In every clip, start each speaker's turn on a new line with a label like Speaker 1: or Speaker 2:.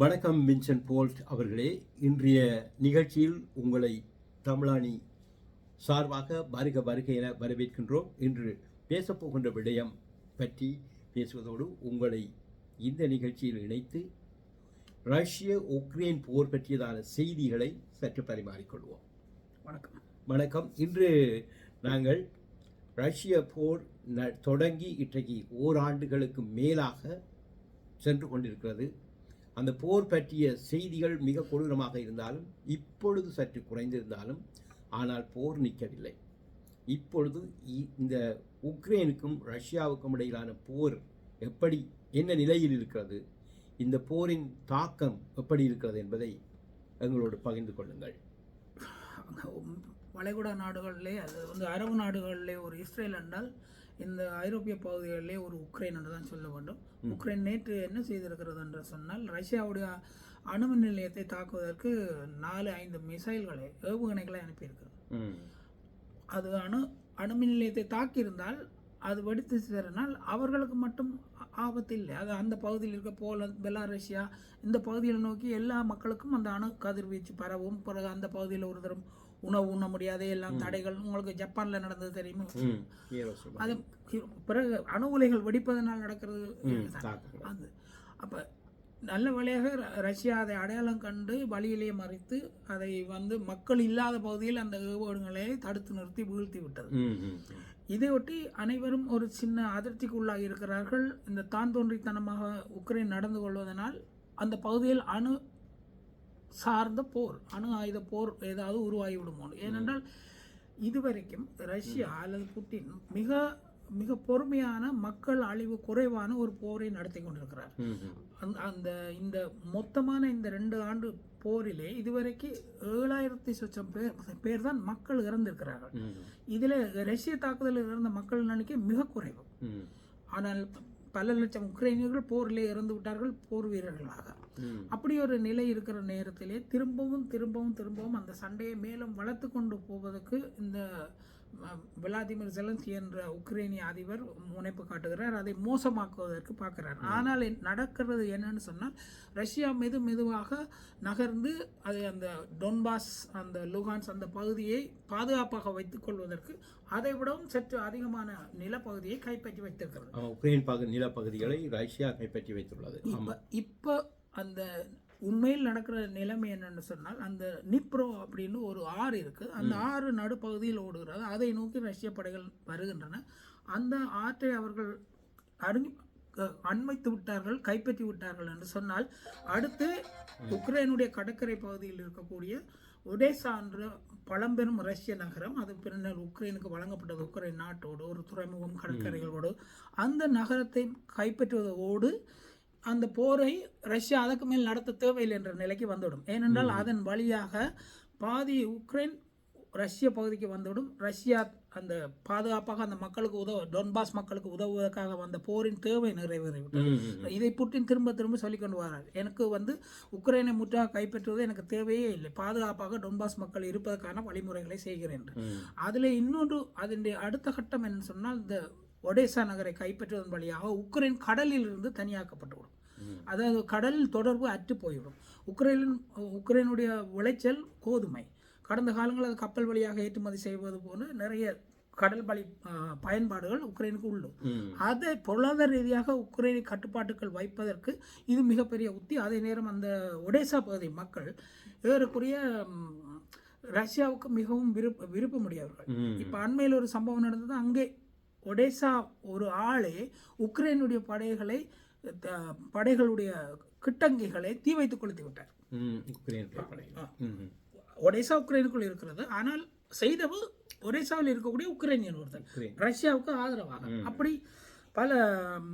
Speaker 1: வணக்கம் Vincent bolt அவர்களே. இன்றைய நிகழ்ச்சியில் உங்களை தமிழானி சார்பாக வருக வருக என வரவேற்கின்றோம். இன்று பேசப்போகின்ற விடயம் பற்றி பேசுவதோடு உங்களை இந்த நிகழ்ச்சியில் இணைத்து ரஷ்ய உக்ரைன் போர் பற்றியதான செய்திகளை சற்று பரிமாறிக்கொள்வோம்
Speaker 2: வணக்கம்.
Speaker 1: வணக்கம். இன்று நாங்கள் ரஷ்ய போர் தொடங்கி இன்றைக்கு ஓராண்டுகளுக்கு மேலாக சென்று கொண்டிருக்கிறது. அந்த போர் பற்றிய செய்திகள் மிக கொடூரமாக இருந்தாலும் இப்பொழுது சற்று குறைந்திருந்தாலும் ஆனால் போர் நிற்கவில்லை. இப்பொழுது இந்த உக்ரைனுக்கும் ரஷ்யாவுக்கும் இடையிலான போர் எப்படி என்ன நிலையில் இருக்கிறது இந்த போரின் தாக்கம் எப்படி இருக்கிறது என்பதை எங்களோடு பகிர்ந்து கொள்ளுங்கள்.
Speaker 2: வளைகுடா நாடுகளிலே அது வந்து அரபு நாடுகளிலே ஒரு இஸ்ரேல் என்றால் இந்த ஐரோப்பிய பகுதிகளிலே ஒரு உக்ரைன் என்று தான் சொல்ல வேண்டும். உக்ரைன் நேற்று என்ன செய்திருக்கிறது என்று சொன்னால் ரஷ்யாவுடைய அணுமின் நிலையத்தை தாக்குவதற்கு நாலு ஐந்து மிசைல்களை ஏவுகணைகளை அனுப்பியிருக்கிறது. அது அணு அணுமின் நிலையத்தை தாக்கியிருந்தால் அது வெடித்து சிதறினால் அவர்களுக்கு மட்டும் ஆபத்து இல்லை. அது அந்த பகுதியில் இருக்க போலந்து பெலாரஷ்யா இந்த பகுதியில் நோக்கி எல்லா மக்களுக்கும் அந்த அணு கதிர்வீச்சு பரவும். பிறகு அந்த பகுதியில் ஒரு தரம் உணவு உண்ண முடியாத எல்லாம் தடைகள். உங்களுக்கு ஜப்பானில் நடந்தது தெரியுமா. அது பிறகு அணு உலைகள் வெடிப்பதனால் நடக்கிறது. அது. அப்போ நல்ல வழியாக ரஷ்யா அதை அடையாளம் கண்டு வழியிலே மறைத்து அதை வந்து மக்கள் இல்லாத பகுதியில் அந்த ஏவுகணைகளை தடுத்து நிறுத்தி வீழ்த்தி விட்டது. இதையொட்டி அனைவரும் ஒரு சின்ன அதிருப்திக்குள்ளாகி இருக்கிறார்கள். இந்த தான் தோன்றித்தனமாக உக்ரைன் நடந்து கொள்வதனால் அந்த பகுதியில் அணு சார்ந்த போர் அணு ஆயுத போர் ஏதாவது உருவாகி விடுமோ ஏனென்றால் இதுவரைக்கும் ரஷ்யா அல்லது புட்டின் மிக மிக பொறுமையான மக்கள் அழிவு குறைவான ஒரு போரை நடத்தி கொண்டிருக்கிறார். அந்த- இந்த மொத்தமான இந்த ரெண்டு ஆண்டு போரிலே இதுவரைக்கும் ஏழாயிரத்தி சொச்சம் பேர் பேர் தான் மக்கள் இறந்திருக்கிறார்கள். இதில் ரஷ்ய தாக்குதலில் இருந்த மக்கள் எண்ணிக்கை மிக குறைவு. ஆனால் பல லட்சம் உக்ரைனியர்கள் போரிலே இறந்து விட்டார்கள் போர் வீரர்களாக. அப்படி ஒரு நிலை இருக்கிற நேரத்திலே திரும்பவும் திரும்பவும் திரும்பவும் அந்த சண்டையை மேலும் வளர்த்து கொண்டு போவதற்கு இந்த விளாதிமிர் ஜெலன்ஸ்கி என்ற உக்ரைனிய அதிபர் முனைப்பு காட்டுகிறார். அதை மோசமாக்குவதற்கு பார்க்கிறார். ஆனால் நடக்கிறது என்னன்னு சொன்னால் ரஷ்யா மெது மெதுவாக நகர்ந்து அது அந்த டொன்பாஸ் அந்த லுகான்ஸ் அந்த பகுதியை பாதுகாப்பாக வைத்துக் கொள்வதற்கு அதை விடவும் சற்று அதிகமான நிலப்பகுதியை கைப்பற்றி வைத்திருக்கிறது.
Speaker 1: உக்ரைன் பகு நிலப்பகுதிகளை ரஷ்யா கைப்பற்றி வைத்துள்ளது.
Speaker 2: இப்போ அந்த உண்மையில் நடக்கிற நிலைமை என்னன்னு சொன்னால் அந்த நிப்ரோ அப்படின்னு ஒரு ஆறு இருக்கு. அந்த ஆறு நடுப்பகுதியில் ஓடுகிறது. அதை நோக்கி ரஷ்ய படைகள் வருகின்றன. அந்த ஆற்றை அவர்கள் அருங்கி அண்மைத்து விட்டார்கள் கைப்பற்றி விட்டார்கள் என்று சொன்னால் அடுத்து உக்ரைனுடைய கடற்கரை பகுதியில் இருக்கக்கூடிய ஒடேசா என்ற பழம்பெரும் ரஷ்ய நகரம் அது பின்னர் உக்ரைனுக்கு வழங்கப்பட்டது. உக்ரைன் நாட்டோடு ஒரு துறைமுகம் கடற்கரைகளோடு அந்த நகரத்தை கைப்பற்றுவதோடு அந்த போரை ரஷ்யா அதற்கு மேல் நடத்த தேவையில்லை என்ற நிலைக்கு வந்துவிடும். ஏனென்றால் அதன் வழியாக பாதி உக்ரைன் ரஷ்ய பகுதிக்கு வந்துவிடும். ரஷ்யா அந்த பாதுகாப்பாக அந்த மக்களுக்கு உதவ டொன்பாஸ் மக்களுக்கு உதவுவதற்காக வந்த போரின் தேவை நிறைவேறிவிட்டது. இதை புட்டின் திரும்ப திரும்ப சொல்லிக் கொண்டு வரார். எனக்கு வந்து உக்ரைனை முற்றாக கைப்பற்றுவது எனக்கு தேவையே இல்லை. பாதுகாப்பாக டொன்பாஸ் மக்கள் இருப்பதற்கான வழிமுறைகளை செய்கிறேன். அதில் இன்னொன்று அதனுடைய அடுத்த கட்டம் என்னன்னு சொன்னால் இந்த ஒடேசா நகரை கைப்பற்றுவதன் வழியாக உக்ரைன் கடலில் இருந்து தனியாக்கப்பட்டுவிடும். அதாவது கடலில் தொடர்பு அற்று போய்விடும். உக்ரைனின் உக்ரைனுடைய விளைச்சல் கோதுமை. கடந்த காலங்களில் அது கப்பல் வழியாக ஏற்றுமதி செய்வது போல நிறைய கடல் வழி பயன்பாடுகள் உக்ரைனுக்கு உண்டு.
Speaker 1: ம்.
Speaker 2: அதை பொருளாதார ரீதியாக உக்ரைனை கட்டுப்பாட்டுக்குள் வைப்பதற்கு இது மிகப்பெரிய உத்தி. அதே நேரம் அந்த ஒடேசா பகுதி மக்கள் ஏறக்குறைய ம், ரஷ்யாவுக்கு மிகவும் விருப்ப விருப்பமுடையவர்கள். இப்போ அண்மையில் ஒரு சம்பவம் நடந்தது. அங்கே ஒடேசா ஒரு ஆளே உக்ரைனுடைய படைகளை படைகளுடைய கிட்டங்கிகளை தீ வைத்து கொளுத்தி விட்டார். ஒடேசா உக்ரைனுக்குள் இருக்கிறது. ஆனால் செய்தவு ஒடேசாவில் இருக்கக்கூடிய உக்ரைனியன் ஒருத்தர். ரஷ்யாவுக்கு ஆதரவாக. அப்படி பல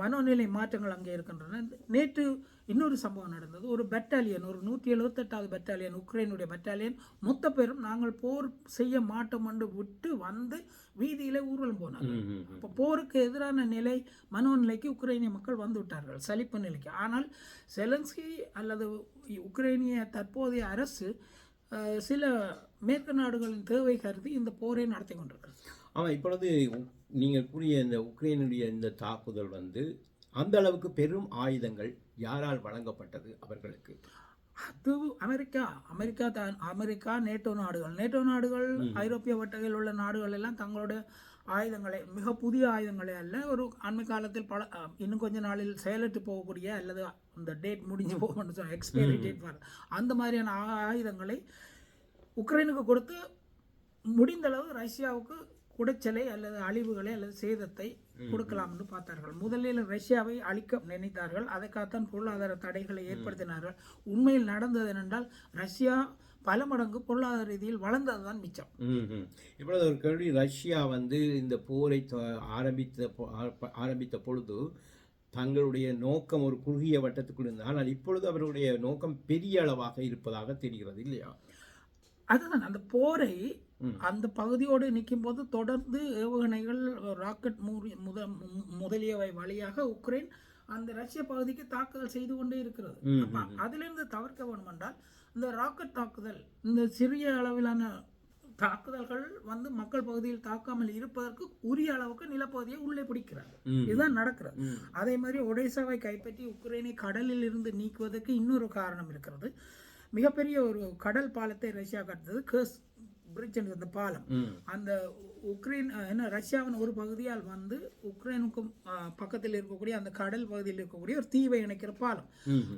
Speaker 2: மனோநிலை மாற்றங்கள் அங்கே இருக்கின்றன. நேற்று இன்னொரு சம்பவம் நடந்தது. ஒரு பெட்டாலியன் ஒரு நூற்றி எழுபத்தெட்டாவது பெட்டாலியன் உக்ரைனுடைய பெட்டாலியன் மொத்த பேரும் நாங்கள் போர் செய்ய மாட்டோம் என்று விட்டு வந்து வீதியிலே ஊர்வலம் போனாங்க. அப்போ போருக்கு எதிரான நிலை மனோநிலைக்கு உக்ரைனிய மக்கள் வந்து விட்டார்கள் சலிப்பு நிலைக்கு. ஆனால் செலன்ஸ்கி அல்லது உக்ரைனிய தற்போதைய அரசு சில மேற்கு நாடுகளின் தேவை கருதி இந்த போரை நடத்தி கொண்டிருக்கிறது.
Speaker 1: ஆமாம் இப்பொழுது நீங்கள் கூறிய இந்த உக்ரைனுடைய இந்த தாக்குதல் வந்து அந்த அளவுக்கு பெரும் ஆயுதங்கள் யாரால் வழங்கப்பட்டது அவர்களுக்கு?
Speaker 2: அது அமெரிக்கா அமெரிக்கா தான் அமெரிக்கா நேட்டோ நாடுகள். நேட்டோ நாடுகள் ஐரோப்பிய வட்டத்தில் உள்ள நாடுகள் எல்லாம் தங்களுடைய ஆயுதங்களை மிக புதிய ஆயுதங்களை அல்ல ஒரு அண்மை காலத்தில் பல இன்னும் கொஞ்ச நாளில் செயலற்று போகக்கூடிய அல்லது அந்த டேட் முடிஞ்சு போகணும்னு சொல்ல எக்ஸ்பைரி டேட் வர அந்த மாதிரியான ஆயுதங்களை உக்ரைனுக்கு கொடுத்து முடிந்தளவு ரஷ்யாவுக்கு குடைச்சலை அல்லது அழிவுகளை அல்லது சேதத்தை கொடுக்கலாம் என்று பார்த்தார்கள். முதலில் ரஷ்யாவை அழிக்க நினைத்தார்கள். அதற்காகத்தான் பொருளாதார தடைகளை ஏற்படுத்தினார்கள். உண்மையில் நடந்தது என்னென்றால் ரஷ்யா பல மடங்கு பொருளாதார ரீதியில் வளர்ந்ததுதான் மிச்சம்.
Speaker 1: ம்ஹும். இப்பொழுது ஒரு கேள்வி. ரஷ்யா வந்து இந்த போரை ஆரம்பித்த ஆரம்பித்த பொழுது தங்களுடைய நோக்கம் ஒரு குறுகிய வட்டத்துக்குள் இருந்தது ஆனால் இப்பொழுது அவருடைய நோக்கம் பெரிய அளவாக இருப்பதாக தெரிகிறது இல்லையா?
Speaker 2: அதுதான். அந்த போரை. அந்த பகுதியோடு நிற்கும் போது தொடர்ந்து ஏவுகணைகள் ராக்கெட் மூறி முத முதலியவை வழியாக உக்ரைன் அந்த ரஷ்ய பகுதிக்கு தாக்குதல் செய்து கொண்டே இருக்கிறது. அதிலிருந்து தவிர்க்க வேண்டும் என்றால் இந்த ராக்கெட் தாக்குதல் இந்த சிறிய அளவிலான தாக்குதல்கள் வந்து மக்கள் பகுதியில் தாக்காமல் இருப்பதற்கு உரிய அளவுக்கு நிலப்பகுதியை உள்ளே பிடிக்கிறார்கள்
Speaker 1: ம்.
Speaker 2: இதுதான் நடக்கிறது. அதே மாதிரி ஒடேசாவை கைப்பற்றி உக்ரைனை கடலில் இருந்து நீக்குவதற்கு இன்னொரு காரணம் இருக்கிறது. மிகப்பெரிய ஒரு கடல் பாலத்தை ரஷ்யா கட்டுறது கேர்ஸ் பிரிட்ஜ் அந்த பாலம். அந்த உக்ரைன் என்ன ரஷ்யாவின் ஒரு பகுதியால் வந்து உக்ரைனுக்கும் அஹ், பக்கத்தில் இருக்கக்கூடிய அந்த கடல் பகுதியில் இருக்கக்கூடிய ஒரு தீவை இணைக்கிற பாலம்.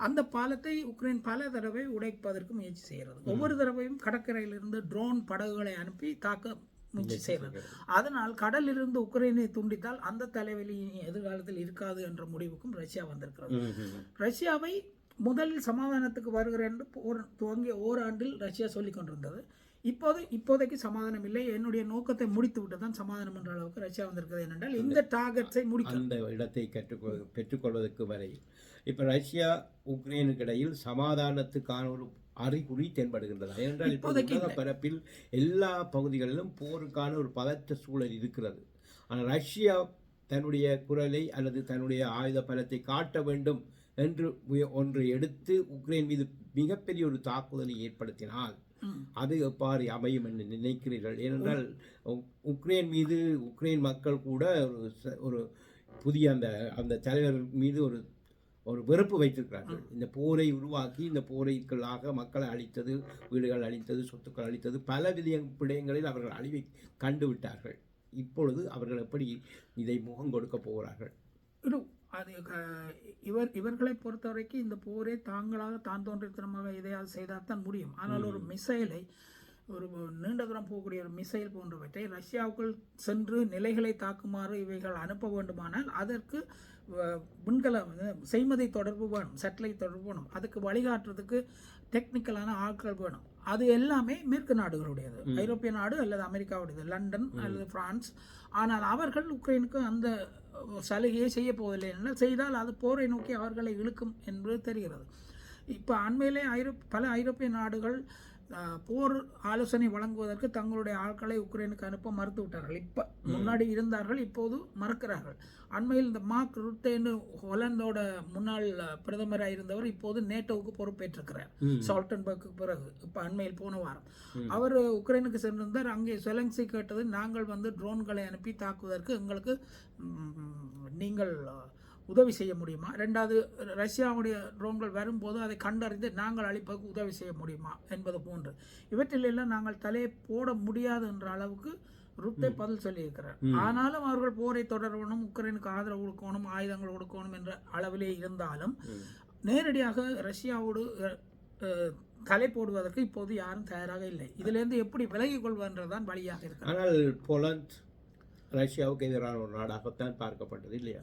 Speaker 2: அந்த பாலத்தை உக்ரைன் பல தடவை உடைப்பதற்கு முயற்சி செய்கிறது. ஒவ்வொரு தடவையும் கடற்கரையிலிருந்து ட்ரோன் படகுகளை அனுப்பி தாக்க முயற்சி செய்கிறது. அதனால் கடலிலிருந்து உக்ரைனை துண்டித்தால் அந்த தலைவலி எதிர்காலத்தில் இருக்காது என்ற முடிவுக்கும் ரஷ்யா வந்திருக்கிறது. ரஷ்யாவை முதலில் சமாதானத்துக்கு வருகிறேன் என்று துவங்கிய ஓராண்டில் ரஷ்யா சொல்லிக் கொண்டிருந்தது. இப்போது இப்போதைக்கு சமாதானம் இல்லை. என்னுடைய நோக்கத்தை முடித்து விட்டு தான் சமாதானம் என்ற அளவுக்கு ரஷ்யா வந்திருக்கிறது ஏனென்றால் இந்த டார்கெட்ஸை முடிக்கும்
Speaker 1: அந்த இடத்தை கற்றுக்கொள் பெற்றுக்கொள்வதற்கு வரை. இப்போ ரஷ்யா உக்ரைனுக்கு இடையில் சமாதானத்துக்கான ஒரு அறிகுறி தென்படுகின்றதா. ஏனென்றால் உலக பரப்பில் எல்லா பகுதிகளிலும் போருக்கான ஒரு பதற்ற சூழல் இருக்கிறது. ஆனால் ரஷ்யா தன்னுடைய குரலை அல்லது தன்னுடைய ஆயுத பலத்தை காட்ட வேண்டும் என்று ஒன்று எடுத்து உக்ரைன் மீது மிகப்பெரிய ஒரு தாக்குதலை ஏற்படுத்தினால். அது எவ்வாறு அமையும் என்று நினைக்கிறீர்கள்? ஏனென்றால் உக்- உக்ரைன் மீது உக்ரைன் மக்கள் கூட ஒரு ஒரு புதிய அந்த அந்த தலைவர் மீது ஒரு ஒரு வெறுப்பு வைத்திருக்கிறார்கள். இந்த போரை உருவாக்கி இந்த போரைக்களாக மக்களை அழித்தது வீடுகள் அழித்தது சொத்துக்கள் அழித்தது பல வித விடயங்களில் அவர்கள் அழிவை கண்டு விட்டார்கள். இப்பொழுது அவர்கள் எப்படி இதை முகம் கொடுக்க போகிறார்கள்?
Speaker 2: அது இவர் இவர்களை பொறுத்தவரைக்கும் இந்த போரே தாங்களாக தான் தோன்றித்தனமாக எதையாவது செய்தால் தான் முடியும். ஆனால் ஒரு மிசைலை ஒரு நீண்ட தூரம் போகக்கூடிய ஒரு மிசைல் போன்றவற்றை ரஷ்யாவுக்குள் சென்று நிலைகளை தாக்குமாறு இவைகள் அனுப்ப வேண்டுமானால் அதற்கு விண்கல செய்மதி தொடர்பு வேணும் சேட்டலைட் தொடர்பு வேணும். அதுக்கு வழிகாட்டுறதுக்கு டெக்னிக்கலான ஆட்கள் வேணும். அது எல்லாமே மேற்கு நாடுகளுடையது. ஐரோப்பிய நாடு அல்லது அமெரிக்காவுடையது. லண்டன் அல்லது பிரான்ஸ். ஆனால் அவர்கள் உக்ரைனுக்கு அந்த சலுகையை செய்ய போவதில்லை என்றால் செய்தால் அது போரை நோக்கி அவர்களை இழுக்கும் என்பது தெரிகிறது. இப்போ அண்மையிலே ஐரோப் பல ஐரோப்பிய நாடுகள் போர் ஆலோசனை வழங்குவதற்கு தங்களுடைய ஆட்களை உக்ரைனுக்கு அனுப்ப மறுத்து விட்டார்கள் இப்போ முன்னாடி இருந்தார்கள் இப்போது மறுக்கிறார்கள். அண்மையில் இந்த மார்க் ருட்டேன்னு ஹொலந்தோட முன்னாள் பிரதமராக இருந்தவர் இப்போது நேட்டோவுக்கு பொறுப்பேற்றிருக்கிறார். சால்டன்பர்க்கு பிறகு இப்போ அண்மையில் போன வாரம். அவர் உக்ரைனுக்கு சென்றிருந்தார். அங்கே செலன்சி கேட்டது நாங்கள் வந்து ட்ரோன்களை அனுப்பி தாக்குவதற்கு எங்களுக்கு நீங்கள் உதவி செய்ய முடியுமா? ரெண்டாவது ரஷ்யாவுடைய ட்ரோன்கள் வரும்போது அதை கண்டறிந்து நாங்கள் அழிப்பதற்கு உதவி செய்ய முடியுமா? என்பது போன்று. இவற்றிலெல்லாம் நாங்கள் தலையை போட முடியாது என்ற அளவுக்கு ருட்டே பதில் சொல்லியிருக்கிறார். ஆனாலும் அவர்கள் போரை தொடரணும் உக்ரைனுக்கு ஆதரவு கொடுக்கணும் ஆயுதங்கள் கொடுக்கணும் என்ற அளவிலே இருந்தாலும் நேரடியாக ரஷ்யாவோடு தலை போடுவதற்கு இப்போது யாரும் தயாராக இல்லை. இதிலிருந்து எப்படி விலகிக் கொள்வதுன்றதுதான் வழியாக இருக்கிறது.
Speaker 1: ஆனால் போலந்து ரஷ்யாவுக்கு எதிரான ஒரு நாடாகத்தான் பார்க்கப்பட்டது இல்லையா.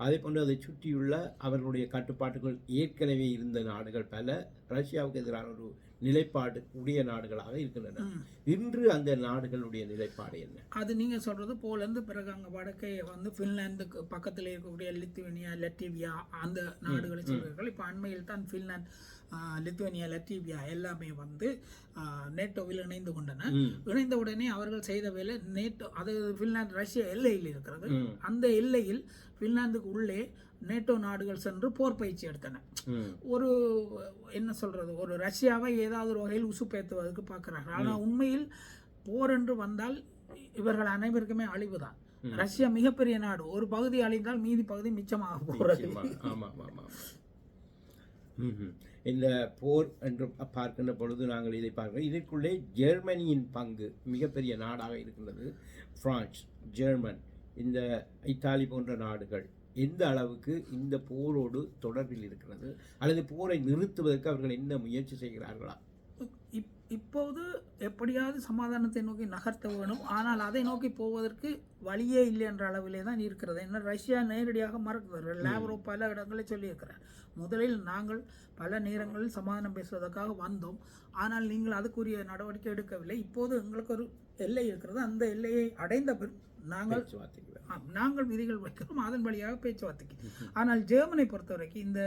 Speaker 1: அதே போன்று அதை சுற்றியுள்ள அவர்களுடைய கட்டுப்பாட்டுகள் ஏற்கனவே இருந்த நாடுகள் பல ரஷ்யாவுக்கு எதிரான ஒரு நிலைப்பாடு உடைய நாடுகளாக இருக்கின்றன. இன்று அந்த நாடுகளுடைய நிலைப்பாடு என்ன?
Speaker 2: அது நீங்க சொல்றது போலேருந்து பிறகு அங்க வடக்கே வந்து பின்லாந்துக்கு பக்கத்தில் இருக்கக்கூடிய லித்துவேனியா லட்டிவியா அந்த நாடுகளை சொல்வீர்கள் இப்போ அண்மையில் தான் பின்லாந்து ஆஹ், லித்துவேனியா லட்டிவியா எல்லாமே வந்து நேட்டோவில் இணைந்து கொண்டன. இணைந்த உடனே அவர்கள் செய்த வேலை நேட்டோ அது பின்லாந்து ரஷ்யா எல்லையில் இருக்கிறது. அந்த எல்லையில் பின்லாந்துக்கு உள்ளே நேட்டோ நாடுகள் சென்று போர் பயிற்சி எடுத்தன. ஒரு என்ன சொல்றது ஒரு ரஷ்யாவை ஏதாவது ஒரு வகையில் உசுப்பேத்துவதற்கு பார்க்கிறார்கள். ஆனால் உண்மையில் போர் என்று வந்தால் இவர்கள் அனைவருக்குமே அழிவுதான். ரஷ்யா மிகப்பெரிய நாடு. ஒரு பகுதி அழிந்தால் மீதி பகுதி மிச்சமாக போகிறது
Speaker 1: நிச்சயமா. ஆமாம் ஆமாம் ஆமாம் ம்ஹும். இந்த போர் என்று பார்க்கின்ற பொழுது நாங்கள் இதை பார்க்கிறோம். இதற்குள்ளே ஜெர்மனியின் பங்கு மிகப்பெரிய நாடாக இருக்கின்றது. பிரான்ஸ் ஜெர்மன் இந்த இத்தாலி போன்ற நாடுகள் எந்த அளவுக்கு இந்த போரோடு தொடர்பில் இருக்கிறது? அல்லது போரை நிறுத்துவதற்கு அவர்கள் என்ன முயற்சி செய்கிறார்களா?
Speaker 2: இப்போது எப்படியாவது சமாதானத்தை நோக்கி நகர்த்த வேணும். ஆனால் அதை நோக்கி போவதற்கு வழியே இல்லை என்ற அளவிலே தான் இருக்கிறது. என்ன ரஷ்யா நேரடியாக மறக்கிறது லேவரோ பல இடங்களில் சொல்லியிருக்கிறார். முதலில் நாங்கள் பல நேரங்களில் சமாதானம் பேசுவதற்காக வந்தோம். ஆனால் நீங்கள் அதுக்குரிய நடவடிக்கை எடுக்கவில்லை. இப்போது எங்களுக்கு ஒரு எல்லை இருக்கிறது. அந்த எல்லையை அடைந்த பின் நாங்கள் நாங்கள் விதிகள் வைக்கிறோம். அதன் வழியாக பேச்சுவார்த்தைக்கு. ஆனால் ஜெர்மனை பொறுத்தவரைக்கும் இந்த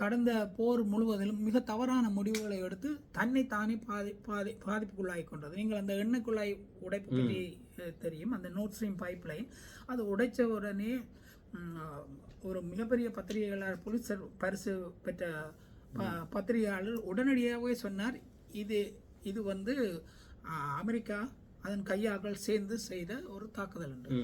Speaker 2: கடந்த போர் முழுவதிலும் மிக தவறான முடிவுகளை எடுத்து தன்னை தானே பாதி பாதி பாதிப்புக்குள்ளாகி கொண்டது. நீங்கள் அந்த எண்ணெய் குழாய் உடைப்பு பற்றி தெரியும். அந்த நோட் ஸ்ட்ரீம் பைப் லைன் அது உடைச்ச உடனே ஒரு மிகப்பெரிய பத்திரிகையாளர் புலிசர் பரிசு பெற்ற பத்திரிகையாளர் உடனடியாகவே சொன்னார் இது இது வந்து அமெரிக்கா அதன் கையாக்கள் சேர்ந்து செய்த ஒரு தாக்குதல் என்று.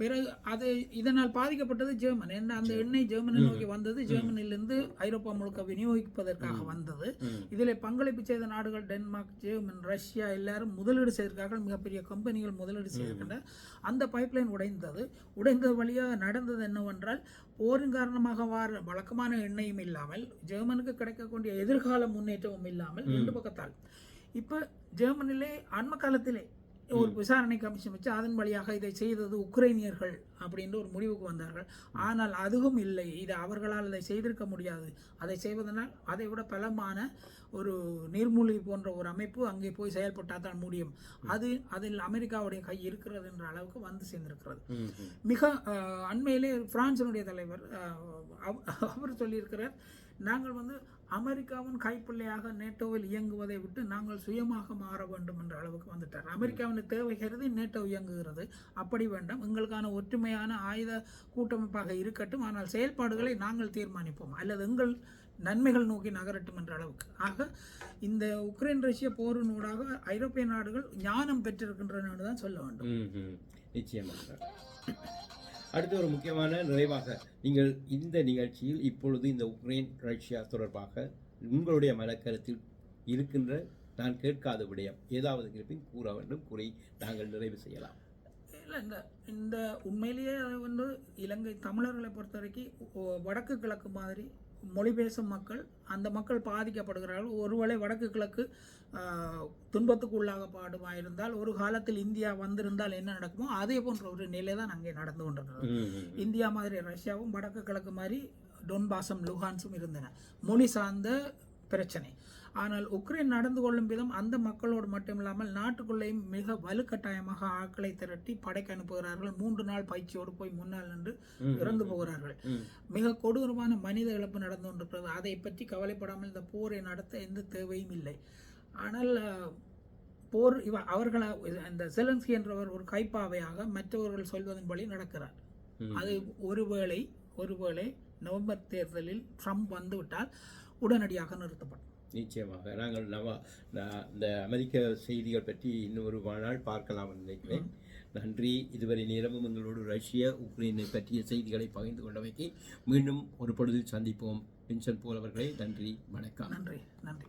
Speaker 2: பிறகு அது இதனால் பாதிக்கப்பட்டது ஜெர்மன். என்ன அந்த எண்ணெய் ஜெர்மனை நோக்கி வந்தது. ஜெர்மனிலிருந்து ஐரோப்பா முழுக்க விநியோகிப்பதற்காக வந்தது. இதில் பங்களிப்பு செய்த நாடுகள் டென்மார்க் ஜெர்மன் ரஷ்யா எல்லாரும் முதலீடு செய்திருக்கார்கள் மிகப்பெரிய கம்பெனிகள் முதலீடு செய்திருக்கின்றன அந்த பைப்லைன் உடைந்தது. உடைந்த வழியாக நடந்தது என்னவென்றால் போரின் காரணமாக வார வழக்கமான எண்ணெயும் இல்லாமல் ஜெர்மனுக்கு கிடைக்கக்கூடிய எதிர்கால முன்னேற்றமும் இல்லாமல் ரெண்டு பக்கத்தால். இப்போ ஜெர்மனிலே அண்ம காலத்திலே ஒரு விசாரணை கமிஷன் வச்சு அதன் வழியாக இதை செய்தது உக்ரைனியர்கள் அப்படின்ற ஒரு முடிவுக்கு வந்தார்கள். ஆனால் அதுவும் இல்லை. இது அவர்களால் அதை செய்திருக்க முடியாது. அதை செய்வதனால் அதை விட பலமான ஒரு நீர்மூழ்கி போன்ற ஒரு அமைப்பு அங்கே போய் செயல்பட்டால் தான் முடியும். அது அதில் அமெரிக்காவுடைய கை இருக்கிறது என்ற அளவுக்கு வந்து சேர்ந்திருக்கிறது. மிக அண்மையிலே பிரான்சினுடைய தலைவர் அவர் சொல்லியிருக்கிறார் நாங்கள் வந்து அமெரிக்காவின் கைப்பிள்ளையாக நேட்டோவில் இயங்குவதை விட்டு நாங்கள் சுயமாக மாற வேண்டும் என்ற அளவுக்கு வந்துட்டார். அமெரிக்காவின் தேவைகிறது நேட்டோ இயங்குகிறது. அப்படி வேண்டாம். எங்களுக்கான ஒற்றுமையான ஆயுத கூட்டமைப்பாக இருக்கட்டும். ஆனால் செயல்பாடுகளை நாங்கள் தீர்மானிப்போம். அல்லது எங்கள் நன்மைகள் நோக்கி நகரட்டும் என்ற அளவுக்கு. ஆக இந்த உக்ரைன் ரஷ்ய போரினூடாக ஐரோப்பிய நாடுகள் ஞானம் பெற்றிருக்கின்றன என்று தான் சொல்ல வேண்டும்.
Speaker 1: நிச்சயமாக. அடுத்து ஒரு முக்கியமான நிறைவாக நீங்கள் இந்த நிகழ்ச்சியில் இப்பொழுது இந்த உக்ரைன் ரஷ்யா தொடர்பாக உங்களுடைய மனக்கருத்தில் இருக்கின்ற நான் கேட்காத விடயம் ஏதாவது இருப்பின் கூற வேண்டும் கூறி நாங்கள் நிறைவு செய்யலாம்.
Speaker 2: இல்லை இந்த இந்த உண்மையிலேயே வந்து இலங்கை தமிழர்களை பொறுத்த வரைக்கும் வடக்கு கிழக்கு மாதிரி மொழி பேசும் மக்கள் அந்த மக்கள் பாதிக்கப்படுகிறார்கள். ஒருவேளை வடக்கு கிழக்கு துன்பத்துக்கு உள்ளாகப்பாடுமா இருந்தால் ஒரு காலத்தில் இந்தியா வந்திருந்தால் என்ன நடக்குமோ அதே போன்ற ஒரு நிலை தான் அங்கே நடந்து கொண்டிருக்கிறது. இந்தியா மாதிரி ரஷ்யாவும் வடக்கு கிழக்கு மாதிரி டொன்பாசம் லுஹான்ஸும் இருந்தன. மொழி சார்ந்த பிரச்சனை. ஆனால் உக்ரைன் நடந்து கொள்ளும் விதம் அந்த மக்களோடு மட்டுமில்லாமல் நாட்டுக்குள்ளேயும் மிக வலுக்கட்டாயமாக ஆட்களை திரட்டி படைக்கு அனுப்புகிறார்கள் மூன்று நாள் பயிற்சியோடு போய் முன்னால் நின்று. இறந்து போகிறார்கள். மிக கொடூரமான மனித இழப்பு நடந்து கொண்டிருக்கிறது அதை பற்றி கவலைப்படாமல் இந்த போரை நடத்த எந்த தேவையும் இல்லை ஆனால் போர் இவ அவர்கள் இந்த செலன்ஸ்கி என்றவர் ஒரு கைப்பாவையாக மற்றவர்கள் சொல்வதன்படி நடக்கிறார். அது ஒருவேளை ஒருவேளை நவம்பர் தேர்தலில் ட்ரம்ப் வந்துவிட்டால் உடனடியாக நிறுத்தப்படும்
Speaker 1: நிச்சயமாக. நாங்கள் நவ இந்த அமெரிக்க செய்திகள் பற்றி இன்னொரு நாள் பார்க்கலாம் நினைக்கிறேன். நன்றி. இதுவரை நேரமும் எங்களோடு ரஷ்ய உக்ரைனை பற்றிய செய்திகளை பகிர்ந்து கொண்டவைக்கு மீண்டும் ஒரு பொழுதில் சந்திப்போம். பென்ஷன் போலவர்களே நன்றி. வணக்கம்.
Speaker 2: நன்றி. நன்றி.